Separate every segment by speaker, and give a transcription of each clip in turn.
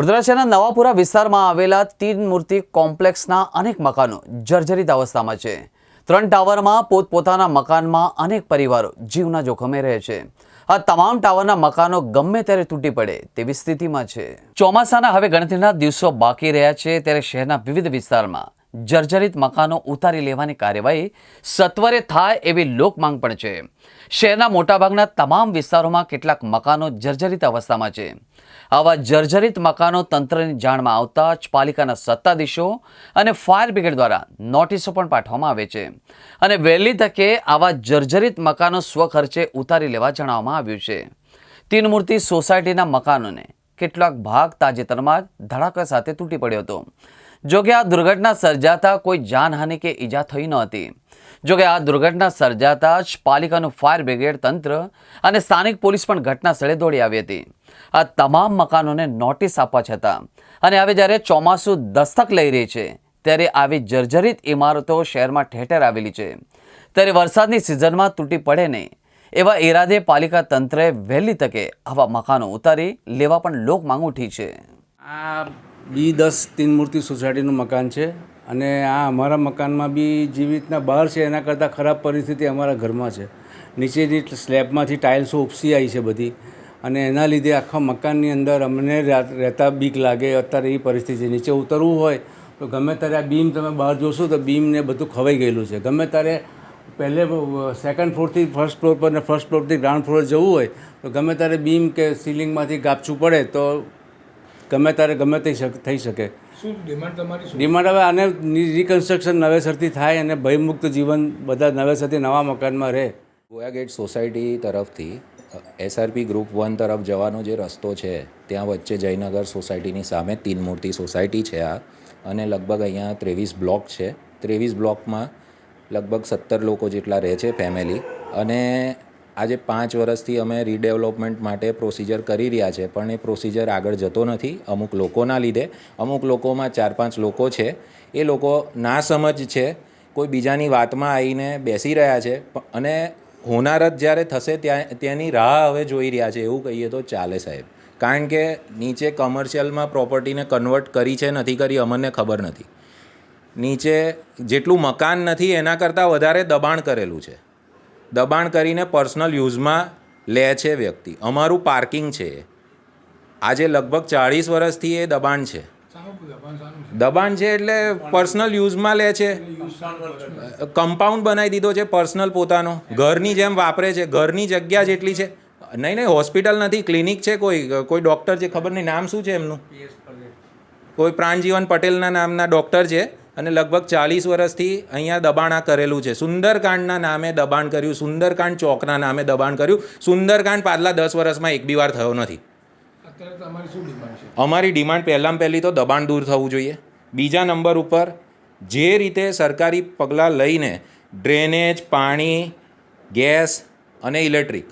Speaker 1: વડોદરા શહેરના નવાપુરા વિસ્તારમાં આવેલા તીન મૂર્તિ કોમ્પ્લેક્સના અનેક મકાનો જર્જરિત અવસ્થામાં છે. ત્રણ ટાવરમાં પોતપોતાના મકાનમાં અનેક પરિવારો જીવના જોખમે રહે છે. આ તમામ ટાવરના મકાનો ગમે ત્યારે તૂટી પડે તેવી સ્થિતિમાં છે. ચોમાસાના હવે ગણતરીના દિવસો બાકી રહ્યા છે ત્યારે શહેરના વિવિધ વિસ્તારમાં જર્જરિત મકાનો ઉતારી લેવાની કાર્યવાહી સત્વરે થાય એવી લોક માંગ પણ છે. શહેરના મોટાભાગના તમામ વિસ્તારોમાં કેટલાક મકાનો જર્જરિત અવસ્થામાં છે. આવા જર્જરિત મકાનો તંત્રની જાણમાં આવતા જ પાલિકાના સત્તાધીશો અને ફાયર બ્રિગેડ દ્વારા નોટિસો પણ પાઠવવામાં આવે છે. અને વહેલી તકે આવા જર્જરિત મકાનો સ્વખર્ચે ઉતારી લેવા જણાવવામાં આવ્યું છે. તીનમૂર્તિ સોસાયટીના મકાનોને કેટલાક ભાગ તાજેતરમાં ધડાકા સાથે તૂટી પડ્યો હતો. જોકે આ દુર્ઘટના સર્જાતા કોઈ જાનહાનિ કે ઈજા થઈ ન હતી. જોકે આ દુર્ઘટના સર્જાતા જ પાલિકાનું ફાયર બ્રિગેડ તંત્ર અને સ્થાનિક પોલીસ પણ ઘટના સ્થળે દોડી આવી હતી. આ તમામ મકાનોને નોટિસ આપવા છતાં અને હવે જ્યારે ચોમાસું દસ્તક લઈ રહી છે, ત્યારે આવી જર્જરિત ઇમારતો શહેરમાં ઠેર ઠેર આવેલી છે. ત્યારે વરસાદની સિઝનમાં તૂટી પડે નહીં, એવા ઈરાદે પાલિકા તંત્રએ વહેલી તકે આવા મકાનો ઉતારી લેવા પણ લોક માંગ ઉઠી છે.
Speaker 2: બી દસ તીનમૂર્તિ સોસાયટીનું મકાન છે અને આ અમારા મકાનમાં બી જેવી રીતના બહાર છે એના કરતાં ખરાબ પરિસ્થિતિ અમારા ઘરમાં છે. નીચેની સ્લેબમાંથી ટાઇલ્સો ઉપસી આવી છે બધી અને એના લીધે આખા મકાનની અંદર અમને રહેતા બીક લાગે અત્યારે એ પરિસ્થિતિ. નીચે ઉતરવું હોય તો ગમે ત્યારે આ બીમ તમે બહાર જોશો તો બીમને બધું ખવાઈ ગયેલું છે. ગમે ત્યારે પહેલે સેકન્ડ ફ્લોરથી ફર્સ્ટ ફ્લોર પર ને ફર્સ્ટ ફ્લોરથી ગ્રાઉન્ડ ફ્લોર જવું હોય તો ગમે ત્યારે બીમ કે સીલિંગમાંથી ગાપચું પડે તો ગમે ત્યારે ગમે તે શક- થઈ શકે.
Speaker 3: શું ડિમાન્ડ તમારી
Speaker 2: ડિમાન્ડ હવે આને રિકન્સ્ટ્રક્શન નવેસરથી થાય અને ભયમુક્ત જીવન બધા નવેસરથી નવા મકાનમાં રહે.
Speaker 4: ગોયા ગેટ સોસાયટી તરફથી એસઆરપી ગ્રુપ વન તરફ જવાનો જે રસ્તો છે ત્યાં વચ્ચે જયનગર સોસાયટીની સામે તીન મૂર્તિ સોસાયટી છે આ. અને લગભગ અહીંયા ત્રેવીસ બ્લોક છે. ત્રેવીસ બ્લોકમાં લગભગ સત્તર લોકો જેટલા રહે છે ફેમિલી અને આજે પાંચ વર્ષથી અમે રીડેવલપમેન્ટ માટે પ્રોસિજર કરી રહ્યા છે, પણ એ પ્રોસિજર આગળ જતો નથી. અમુક લોકોના લીધે, અમુક લોકોમાં ચાર પાંચ લોકો છે. એ લોકો ના સમજ છે, કોઈ બીજાની વાતમાં આવીને બેસી રહ્યા છે અને હોનારત જ્યારે થશે ત્યાં, ત્યાંની રાહ હવે જોઈ રહ્યા છે, એવું કહીએ તો ચાલે સાહેબ. કારણ કે નીચે કમર્શિયલમાં પ્રોપર્ટીને કન્વર્ટ કરી છે, નથી કરી, અમને ખબર નથી. નીચે જેટલું મકાન નથી, એના કરતાં વધારે દબાણ કરેલું છે. દબાણ કરીને પર્સનલ યુઝમાં લે છે વ્યક્તિ. અમારું પાર્કિંગ છે. આજે લગભગ ચાળીસ વર્ષથી એ દબાણ છે.
Speaker 3: દબાણ છે
Speaker 4: એટલે પર્સનલ યુઝમાં લે છે. કમ્પાઉન્ડ બનાવી દીધો છે પર્સનલ પોતાનો. ઘરની જેમ વાપરે છે. ઘરની જગ્યા જેટલી છે. નહીં નહીં, હોસ્પિટલ નથી. ક્લિનિક છે કોઈ. કોઈ ડૉક્ટર છે. ખબર નહીં, નામ શું છે એમનું? કોઈ પ્રાણજીવન પટેલના નામના ડૉક્ટર છે. અને લગભગ ચાલીસ વર્ષથી અહીંયા દબાણ આ કરેલું છે. સુંદરકાંડના નામે દબાણ કર્યું સુંદરકાંડ ચોકના નામે દબાણ કર્યું. સુંદરકાંડ પાછલા દસ વર્ષમાં એક બી વાર થયો નથી. અમારી ડિમાન્ડ પહેલાં પહેલી તો દબાણ દૂર થવું જોઈએ. બીજા નંબર ઉપર જે રીતે સરકારી પગલાં લઈને ડ્રેનેજ પાણી ગેસ અને ઇલેક્ટ્રિક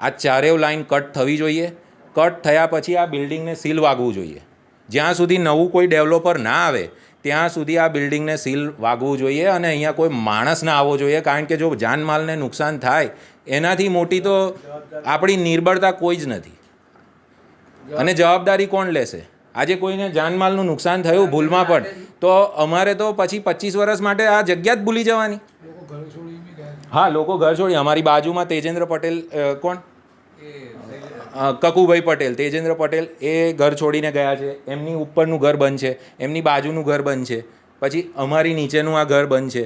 Speaker 4: આ ચારેવ લાઈન કટ થવી જોઈએ. કટ થયા પછી આ બિલ્ડિંગને સીલ વાગવું જોઈએ. જ્યાં સુધી નવું કોઈ ડેવલપર ના આવે ત્યાં સુધી આ બિલ્ડિંગને સીલ વાગવું જોઈએ અને અહીંયા કોઈ માણસ ના આવવો જોઈએ કારણ કે જો જાનમાલને નુકસાન થાય એનાથી મોટી તો આપણી નિર્બળતા કોઈ જ નથી. અને જવાબદારી કોણ લેશે? આજે કોઈને જાનમાલનું નુકસાન થયું ભૂલમાં પણ તો અમારે તો પછી પચીસ વર્ષ માટે આ જગ્યા જ ભૂલી જવાની. હા લોકો ઘર છોડી. અમારી બાજુમાં તેજેન્દ્ર પટેલ કોણ? કકુભાઈ પટેલ, તેજેન્દ્ર પટેલ એ ઘર છોડીને ગયા છે. એમની ઉપરનું ઘર બંધ છે. એમની બાજુનું ઘર બંધ છે. પછી અમારી નીચેનું આ ઘર બંધ છે.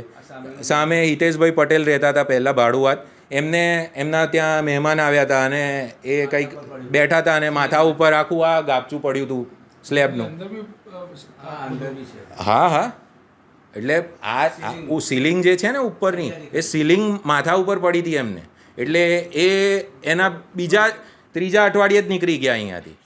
Speaker 4: સામે હિતેશભાઈ પટેલ રહેતા હતા પહેલાં ભાડુઆત. એમને, એમના ત્યાં મહેમાન આવ્યા હતા અને એ કંઈક બેઠા હતા અને માથા ઉપર આખું આ ગાપચું પડ્યું હતું સ્લેબનું. હા હા. એટલે આ સીલિંગ જે છે ને ઉપરની, એ સીલિંગ માથા ઉપર પડી હતી એમને. એટલે એ, એના બીજા ત્રીજા અઠવાડિયે જ નીકળી ગયા અહીંયાથી.